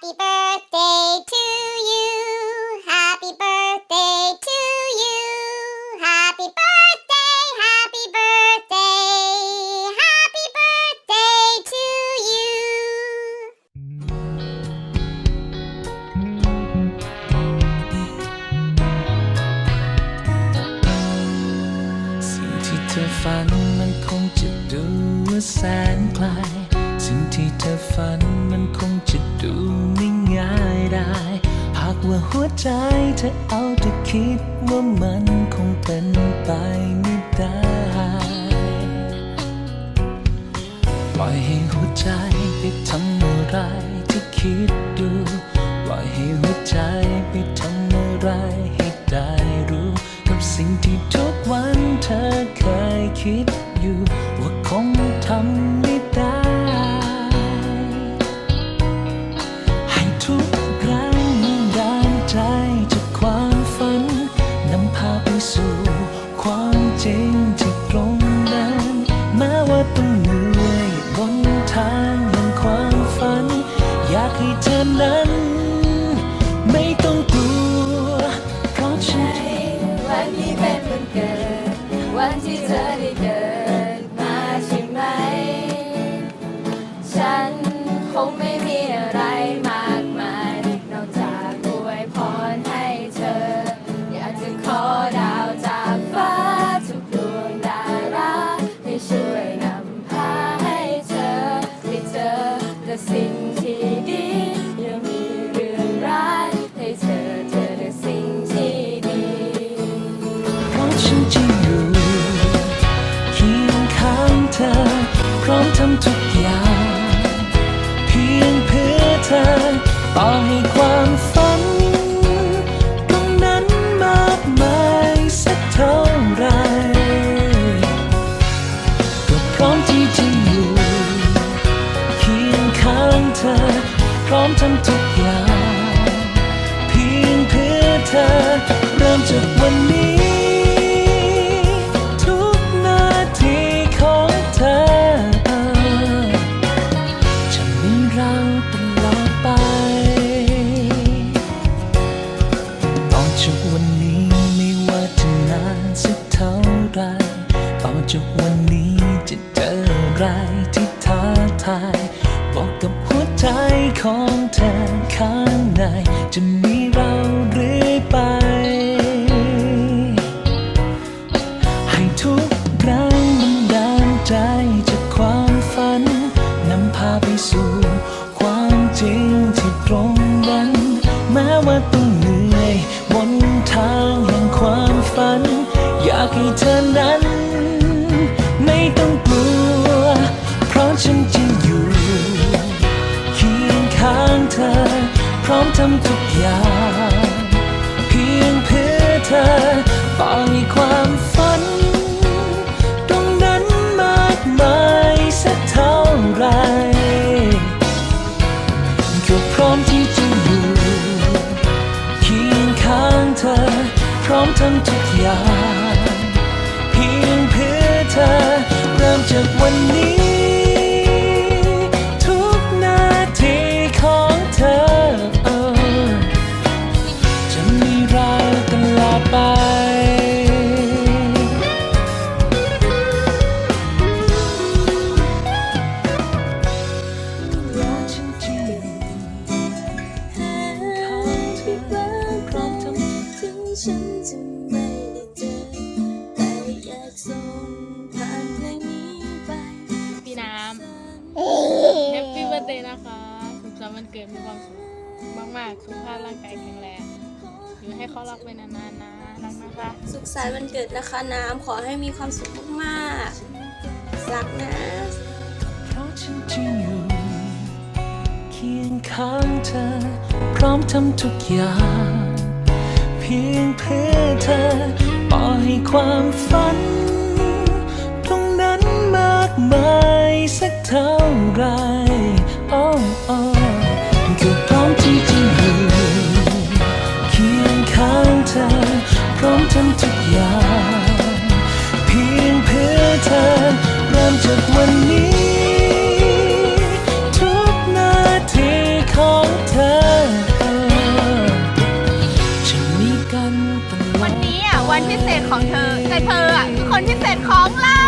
Happy birthday to you. Happy birthday to you. Happy birthday, happy birthday. Happy birthday to you. สิ่งที่เธอฝันมันคงจะดูว่าแสนไกล สิ่งที่เธอฝัน หัวใจเธอเอาแต่คิดว่ามันคงเป็นไปไม่ได้ ปล่อยให้หัวใจไปทำอะไรที่คิดดู ปล่อยให้หัวใจไปทำอะไรให้ได้รู้ กับสิ่งที่ทุกวันเธอเคยคิด ทำทุกอย่าง เพียงเพื่อเธอ เริ่มจากวันนี้ ทุกนาทีของเธอ จะมีเราตลอดไป ต่อจากวันนี้ไม่ว่าจะนานสักเท่าไร ต่อจากวันนี้จะเจออะไรที่ท้าทาย บอกกับหัวใจของางในจะมีเราเรื่อยไป ให้ทุกรังมันดานใจจากความฝันนำพาไปสู่ ความจริงที่ตรงนั้น แม้ว่าต้องเหนื่อยบนทางแห่งความฝัน อยากให้เธอนั้น ร้อมทำทุกอย่าง เพียงเพื่อเธอต่อให้ความฝัน ตรงนั้นมากมายสักเท่าไหรก็พร้อมที่จะอยู่เคียงข้างเธอ พร้อมทำทุกอย่าง เพียงเพื่อเธอ เริ่มจากวันนี้ ไม่ได้เจอ แต่อยากส่งผ่านเพลงนี้ไปพี่น้ำแฮปปี้เบิร์ดเดย์นะคะสุขสันต์วันเกิดมีความสุขมากๆ สุขภาพร่างกายแข็งแรงอยู่ให้เขารักไปนานๆนะรักนะคะ สุขสันต์วันเกิดนะคะน้ำขอให้มีความสุขมากๆรักนะ เพราะฉันจะอยู่เคียงข้างเธอ พร้อมทำทุกอย่างเพียงเพื่อเธอปล่อยความฝัน ตรงนั้นมากมายสักเท่าไหร วันนี้อะวันพิเศษของเธอแต่เธออะคือคนพิเศษของเรา